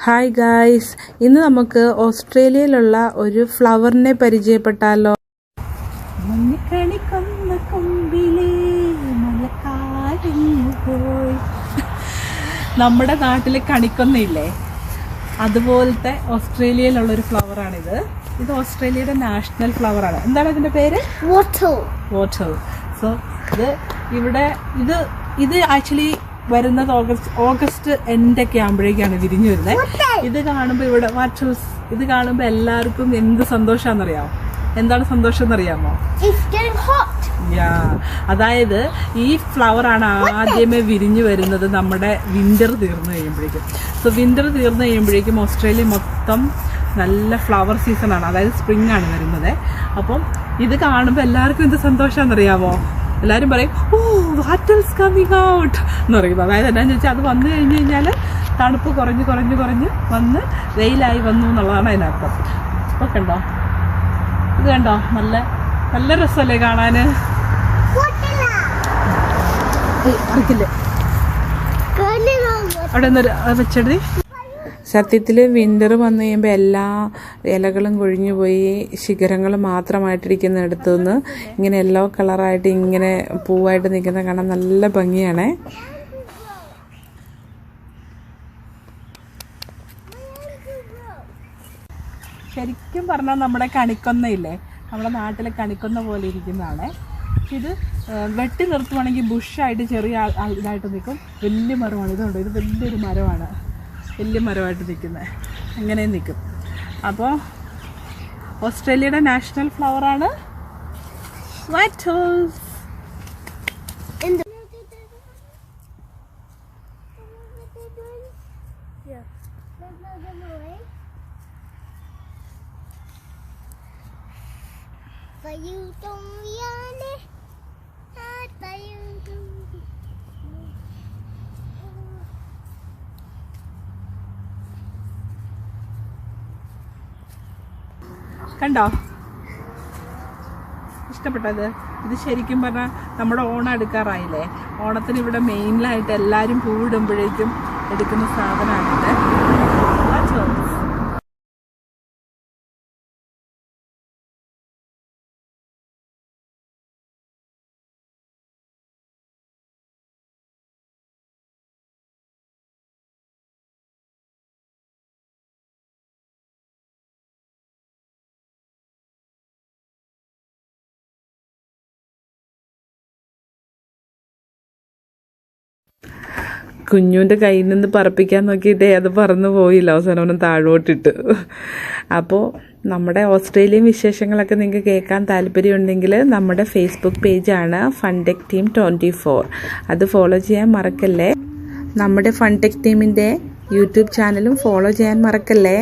Hi guys ഇന്ന് നമുക്ക് ഓസ്ട്രേലിയയിലുള്ള ഒരു ഫ്ലവറിനെ പരിചയപ്പെട്ടാലോ? നമ്മുടെ നാട്ടിൽ കണിക്കൊന്നയില്ലേ അതുപോലത്തെ ഓസ്ട്രേലിയയിലുള്ള ഒരു ഫ്ലവറാണിത് ഇത് ഓസ്ട്രേലിയയുടെ നാഷണൽ ഫ്ലവറാണ് എന്താണ് ഇതിന്റെ പേര്? സോ ഇത് ഇവിടെ ഇത് ഇത് ആക്ച്വലി വരുന്നത് ഓഗസ്റ്റ് ഓഗസ്റ്റ് എൻഡൊക്കെ ആകുമ്പോഴേക്കാണ് വിരിഞ്ഞു വരുന്നത് ഇത് കാണുമ്പോൾ ഇവിടെ വാച്ചൂസ് ഇത് കാണുമ്പോൾ എല്ലാവർക്കും എന്ത് സന്തോഷാന്നറിയാമോ? എന്താണ് സന്തോഷം എന്നറിയാമോ. യാ അതായത് ഈ ഫ്ലവർ ആണ് ആദ്യമേ വിരിഞ്ഞു വരുന്നത് നമ്മുടെ വിന്റർ തീർന്നു കഴിയുമ്പോഴേക്കും. സോ വിന്റർ തീർന്നു കഴിയുമ്പോഴേക്കും ഓസ്ട്രേലിയ മൊത്തം നല്ല ഫ്ലവർ സീസൺ ആണ്. അതായത് സ്പ്രിംഗ് ആണ് വരുന്നത്. അപ്പം ഇത് കാണുമ്പോൾ എല്ലാവർക്കും എന്ത് സന്തോഷമാണെന്നറിയാമോ എല്ലാവരും പറയും ഓ വാറ്റൽസ് കമ്മിങ് ഔട്ട് എന്ന് പറയും. അതായത് എന്താണെന്ന് വെച്ചാൽ അത് വന്നു കഴിഞ്ഞ് കഴിഞ്ഞാൽ തണുപ്പ് കുറഞ്ഞ് കുറഞ്ഞ് കുറഞ്ഞ് വന്ന് വെയിലായി വന്നു എന്നുള്ളതാണ് അതിനർത്ഥം. അപ്പോൾ കണ്ടോ? ഇത് കണ്ടോ? നല്ല നല്ല രസമല്ലേ കാണാൻ അറിയില്ലേ അവിടെ നിന്നൊരു വെച്ചെടുതി സത്യത്തിൽ വിന്റർ വന്നു കഴിയുമ്പോൾ എല്ലാ ഇലകളും കൊഴിഞ്ഞു പോയി ശിഖരങ്ങൾ മാത്രമായിട്ടിരിക്കുന്ന അടുത്തുനിന്ന് ഇങ്ങനെ യെല്ലോ കളറായിട്ട് ഇങ്ങനെ പൂവായിട്ട് നിൽക്കുന്ന കാണാൻ നല്ല ഭംഗിയാണേ. ശരിക്കും പറഞ്ഞാൽ നമ്മുടെ കണിക്കൊന്നയില്ലേ? നമ്മുടെ നാട്ടിലെ കണിക്കൊന്ന പോലെ ഇരിക്കുന്നതാണ്. ഇത് വെട്ടി നിർത്തുവാണെങ്കിൽ ബുഷായിട്ട് ചെറിയ ഇതായിട്ട് നിൽക്കും. വലിയ മരമാണ്. ഇതുണ്ട്? ഇത് വലിയൊരു മരമാണ്. വലിയ മരമായിട്ട് നിൽക്കുന്നത് അങ്ങനെ നിൽക്കും. അപ്പോൾ ഓസ്ട്രേലിയയുടെ national ഫ്ലവറാണ് waratahs In But you don't realize കണ്ടോ? ഇഷ്ടപ്പെട്ടത്? ഇത് ശരിക്കും പറഞ്ഞാൽ നമ്മുടെ ഓണം എടുക്കാറായില്ലേ ഓണത്തിന് ഇവിടെ മെയിനിലായിട്ട് എല്ലാവരും പൂവിടുമ്പോഴേക്കും എടുക്കുന്ന സാധനമാണിത്. Watermelons. കുഞ്ഞുവിന്റെ കയ്യിൽ നിന്ന് പറപ്പിക്കാൻ നോക്കിയിട്ടേ അത് പറന്നു പോയില്ല. അവസാനം ഒന്നും താഴോട്ടിട്ട്. അപ്പോൾ നമ്മുടെ ഓസ്ട്രേലിയൻ വിശേഷങ്ങളൊക്കെ നിങ്ങൾക്ക് കേൾക്കാൻ താല്പര്യമുണ്ടെങ്കിൽ നമ്മുടെ ഫേസ്ബുക്ക് പേജാണ് ഫൺടെക് ടീം ട്വന്റി ഫോർ അത് ഫോളോ ചെയ്യാൻ മറക്കല്ലേ? നമ്മുടെ ഫൺടെക് ടീമിന്റെ യൂട്യൂബ് ചാനലും ഫോളോ ചെയ്യാൻ മറക്കല്ലേ?